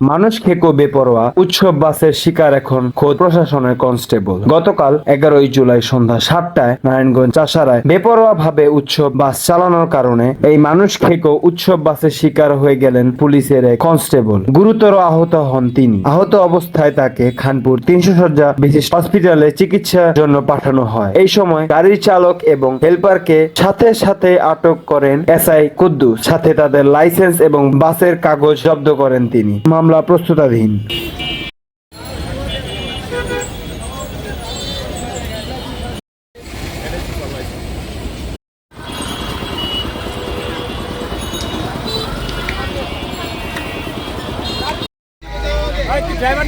মানুষ খেকো বেপরোয়া, উৎসব বাসের শিকার এখন খোদ প্রশাসনের কনস্টেবল। গতকাল এগারোই জুলাই সন্ধ্যা সাতটায় নারায়ণগঞ্জ চাষারায় বেপরোয়া ভাবে উৎসব বাস চালানোর কারণে এই মানুষ খেকো উৎসব বাসের শিকার হয়ে গেলেন পুলিশের এক কনস্টেবল। গুরুতর আহত হন তিনি। আহত অবস্থায় তাকে খানপুর তিনশো সজ্জা বিশিষ্ট হসপিটালে চিকিৎসার জন্য পাঠানো হয়। এই সময় গাড়ির চালক এবং হেল্পারকে সাথে সাথে আটক করেন এসআই কুদ্দু সাথে তাদের লাইসেন্স এবং বাসের কাগজ জব্দ করেন তিনি। मामला प्रस्तुताधीन ड्राइवर